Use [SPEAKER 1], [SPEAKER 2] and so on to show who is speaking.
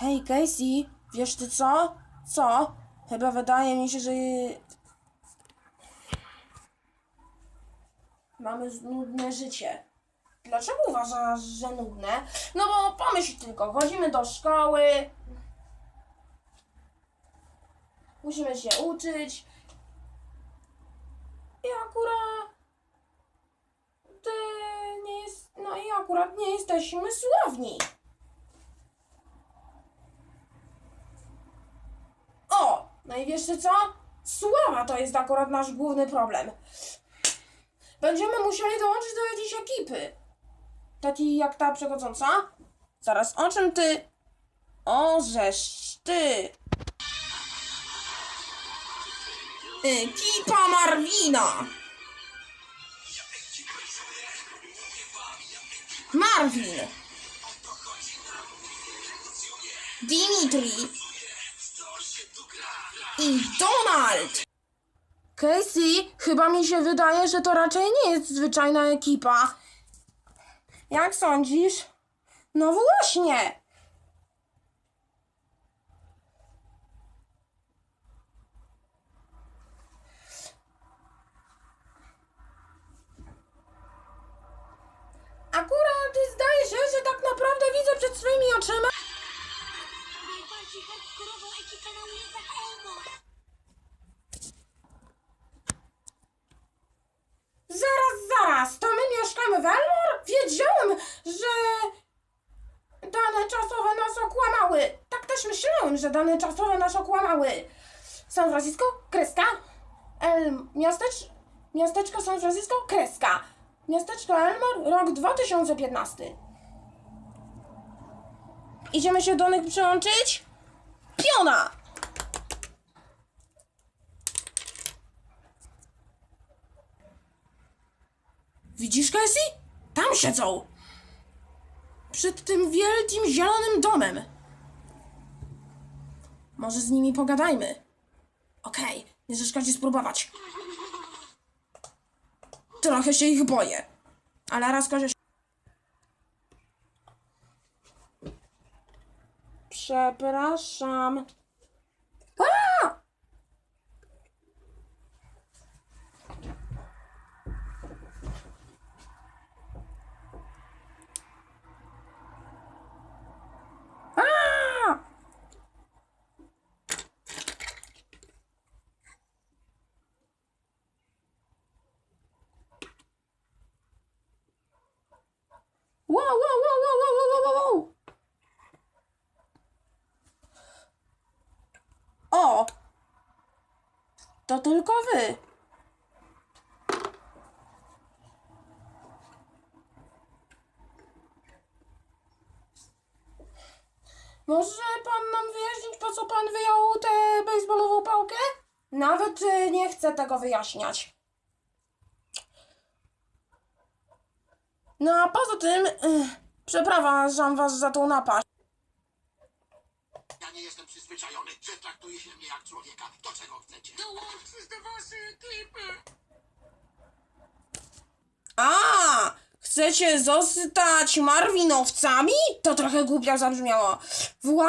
[SPEAKER 1] Hej, Casey, wiesz ty co? Co? Chyba wydaje mi się, że... Mamy nudne życie. Dlaczego uważasz, że nudne? No bo pomyśl tylko, chodzimy do szkoły, musimy się uczyć i akurat nie jest, no i akurat nie jesteśmy sławni. O, no i wiesz co? Sława to jest akurat nasz główny problem. Będziemy musieli dołączyć do jakiejś ekipy. Takiej jak ta przechodząca. Zaraz, o czym ty? O, żeż ty. Ekipa Marwina. Marvin. Dimitri. I Donald. Casey, chyba mi się wydaje, że to raczej nie jest zwyczajna ekipa. Jak sądzisz? No właśnie. Że dane czasowe nas okłamały. Tak też myślałem, że dane czasowe nas okłamały. San Francisco, kreska. El, miastecz, miasteczko San Francisco, kreska. Miasteczko Elmore, rok 2015. Idziemy się do nich przyłączyć? Piona! Widzisz, Casey? Tam siedzą. Przed tym wielkim zielonym domem. Może z nimi pogadajmy. Okej, nie przeszkodzi spróbować. Trochę się ich boję. Ale raz korzyst... Przepraszam. A! A! Wow, wow, wow, wow, wow, wow, wow. O! To tylko wy. Może pan nam wyjaśnić, po co pan wyjął tę baseballową pałkę? Nawet nie chcę tego wyjaśniać. No a poza tym, y, przepraszam was za tą napaść.
[SPEAKER 2] Ja nie jestem przyzwyczajony, że traktuje się mnie jak człowieka. Do czego chcecie?
[SPEAKER 3] Dołączysz do waszej ekipy.
[SPEAKER 1] A, chcecie zostać Marwinowcami? To trochę głupio zabrzmiało. Wła